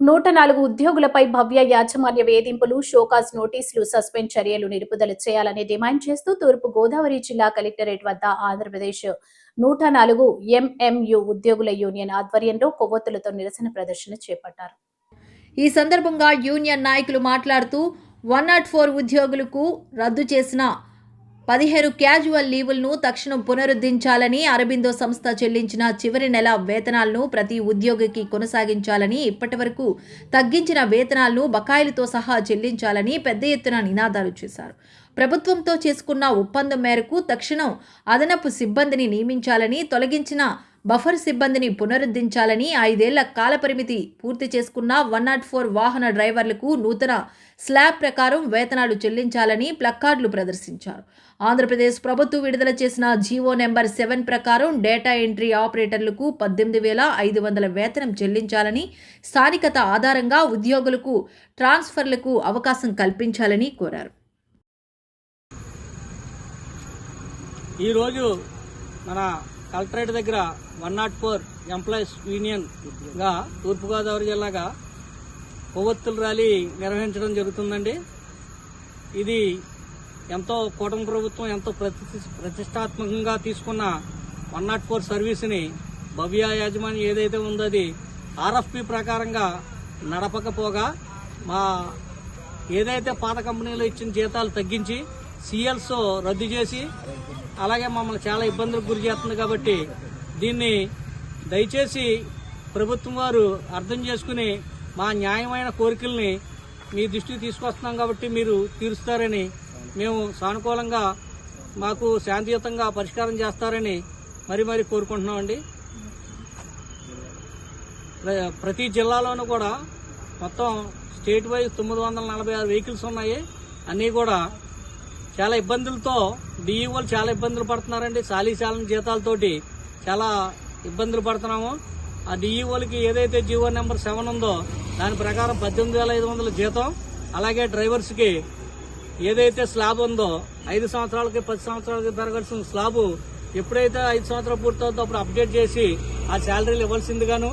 నూట నాలుగు ఉద్యోగులపై భవ్య యాజమాన్య వేధింపులు షోకాస్ నోటీసులు సస్పెండ్ చర్యలు నిలుపుదల చేయాలని డిమాండ్ చేస్తూ తూర్పు గోదావరి జిల్లా కలెక్టరేట్ వద్ద ఆంధ్రప్రదేశ్ నూట నాలుగు ఎంఎంయు ఉద్యోగుల యూనియన్ ఆధ్వర్యంలో కొవ్వొత్తులతో నిరసన ప్రదర్శన చేపట్టారు. ఈ సందర్భంగా యూనియన్ నాయకులు మాట్లాడుతూ వన్ నాట్ ఫోర్ ఉద్యోగులకు రద్దు చేసిన పదిహేను క్యాజువల్ లీవులను తక్షణం పునరుద్ధరించాలని అరబిందో సంస్థ చెల్లించిన చివరి నెల వేతనాలను ప్రతి ఉద్యోగికి కొనసాగించాలని ఇప్పటివరకు తగ్గించిన వేతనాలను బకాయిలతో సహా చెల్లించాలని పెద్ద ఎత్తున నినాదాలు చేశారు. ప్రభుత్వంతో చేసుకున్న ఒప్పందం మేరకు తక్షణం అదనపు సిబ్బందిని నియమించాలని తొలగించిన బఫర్ సిబ్బందిని పునరుద్ధరించాలని ఐదేళ్ళ కాలపరిమితి పూర్తి చేసుకున్న వన్ నాట్ ఫోర్ వాహన డ్రైవర్లకు నూతన స్లాబ్ ప్రకారం వేతనాలు చెల్లించాలని ప్లక్కార్డులు ప్రదర్శించారు. ఆంధ్రప్రదేశ్ ప్రభుత్వం విడుదల చేసిన జీవో నెంబర్ సెవెన్ ప్రకారం డేటా ఎంట్రీ ఆపరేటర్లకు పద్దెనిమిది వేల ఐదు వందల వేతనం చెల్లించాలని స్థానికత ఆధారంగా ఉద్యోగులకు ట్రాన్స్ఫర్లకు అవకాశం కల్పించాలని కోరారు. ఈరోజు మన కలెక్టరేట్ దగ్గర వన్ నాట్ ఫోర్ ఎంప్లాయీస్ యూనియన్గా తూర్పుగోదావరి జిల్లాగా కొవ్వొత్తుల ర్యాలీ నిర్వహించడం జరుగుతుందండి. ఇది ఎంతో కూటమి ప్రభుత్వం ఎంతో ప్రతి ప్రతిష్టాత్మకంగా తీసుకున్న వన్ నాట్ ఫోర్ సర్వీస్ని భవ్య యాజమాన్యం ఏదైతే ఉందో అది ఆర్ఎఫ్పి ప్రకారంగా నడపకపోగా మా ఏదైతే పాత కంపెనీలో ఇచ్చిన జీతాలు తగ్గించి సిఎల్స్ రద్దు చేసి అలాగే మమ్మల్ని చాలా ఇబ్బందులకు గురి చేస్తుంది కాబట్టి దీన్ని దయచేసి ప్రభుత్వం వారు అర్థం చేసుకుని మా న్యాయమైన కోరికల్ని మీ దృష్టికి తీసుకొస్తున్నాం కాబట్టి మీరు తీరుస్తారని మేము సానుకూలంగా మాకు శాంతియుతంగా పరిష్కారం చేస్తారని మరి మరి కోరుకుంటున్నామండి. ప్రతి జిల్లాలోనూ కూడా మొత్తం స్టేట్ వైజ్ తొమ్మిది వందల నలభై ఆరు వెహికల్స్ ఉన్నాయి. అన్నీ కూడా చాలా ఇబ్బందులతో డిఈఓలు చాలా ఇబ్బందులు పడుతున్నారండి. చాలీశాలం జీతాలతోటి చాలా ఇబ్బందులు పడుతున్నాము. ఆ డిఈఓలకి ఏదైతే జీవో నెంబర్ సెవెన్ ఉందో దాని ప్రకారం పద్దెనిమిది వేల ఐదు వందల జీతం. అలాగే డ్రైవర్స్కి ఏదైతే స్లాబ్ ఉందో ఐదు సంవత్సరాలకి పది సంవత్సరాలకి పెరగాల్సిన స్లాబు ఎప్పుడైతే ఐదు సంవత్సరాలు పూర్తవుతుందో అప్పుడు అప్డేట్ చేసి ఆ శాలరీలు ఇవ్వాల్సిందిగాను